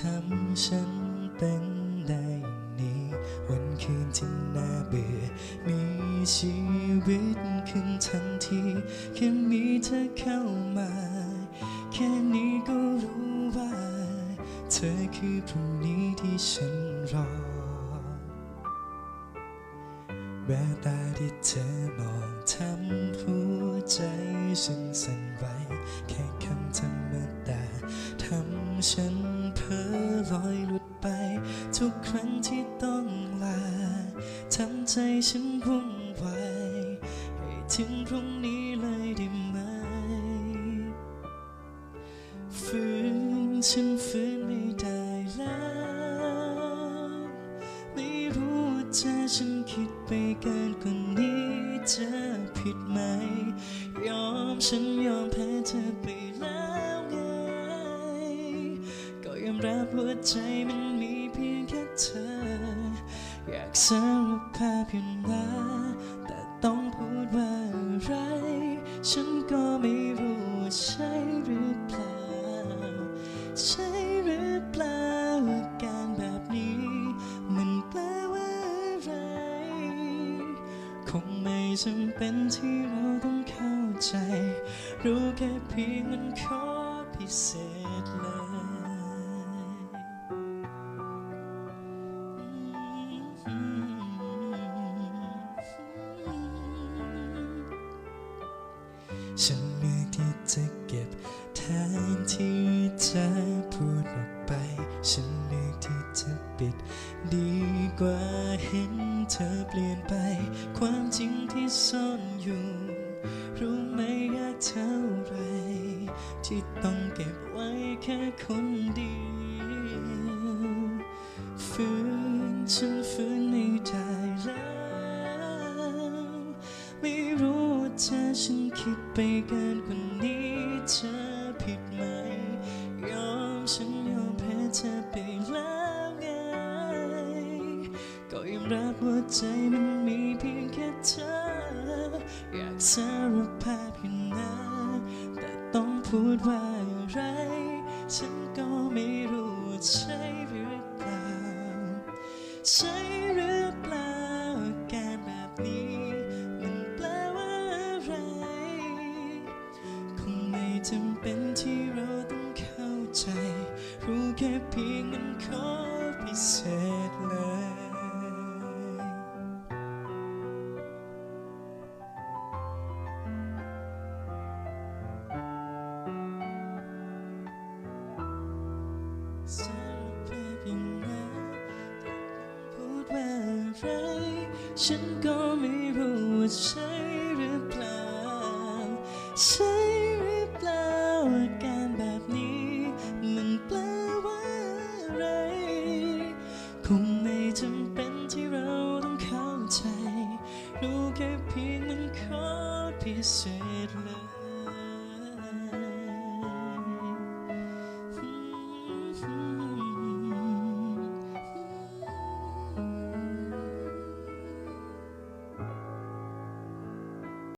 ทำฉันเป็นได้นี้ วันคืนที่น่าเบื่อ มีชีวิตขึ้นทันทีแค่มีเธอเข้ามา แค่นี้ก็รู้ว่า เธอคือพรุ่งนี้ที่ฉันรอ แววตาที่เธอมองทำหัวใจฉันสั่นไหวแค่คำธรรมดาทำฉัน อลอยหลุดไป ทุกครั้งที่ต้องลาทำใจฉันวุ่นวายให้ถึงพรุ่งนี้เลยได้ไหมฝืนฉันฝืนไม่ได้แล้ว ไม่รู้ว่าเธอฉันคิดไปเกินกว่านี้จะผิดไหม ยอมฉันยอมแพ้เธอไปแล้วไง ยอมรัวใจมันมีเพียงแค่เธอ อยากสารภาพอยู่นะแต่ต้องพูดว่าอะไร ฉันก็ไม่รู้ใช่หรือเปล่า ใช่หรือเปล่าอาการแบบนี้ มันแปลว่าอะไร คงไม่จำเป็นที่เราต้องเข้าใจ รู้แค่เพียงมันขอพิเศษเลย ฉันเลือกที่จะเก็บแทนที่จะพูดออกไป ฉันเลือกที่จะปิด ดีกว่าเห็นเธอเปลี่ยนไป ความจริงที่ซ่อนอยู่ รู้ไหมยากเท่าไร ที่ต้องเก็บไว้แค่คนเดียวฝืนฉันฝืนไม่ได้ ไปเกินกว่านี้เธอผิดไหม ยอมฉันยอมแพ้เธอไปแล้วไง ก็ยอมรับว่าใจมันมีเพียงแค่เธอ อยากสารภาพอยู่นะ แต่ต้องพูดว่าอะไร ฉันก็ไม่รู้ใช่หรือเปล่าใช่ จำเป็นที่เราต้องเข้าใจ รู้แค่เพียงมันขอพิเศษเลยสารภาพยังไงพูดว่าอะไร ฉันก็ไม่รู้ว่าใช่หรือเปล่าใช่ คงไม่จำเป็นที่เราต้องเข้าใจ รู้แค่เพียงมันขอพิเศษเลย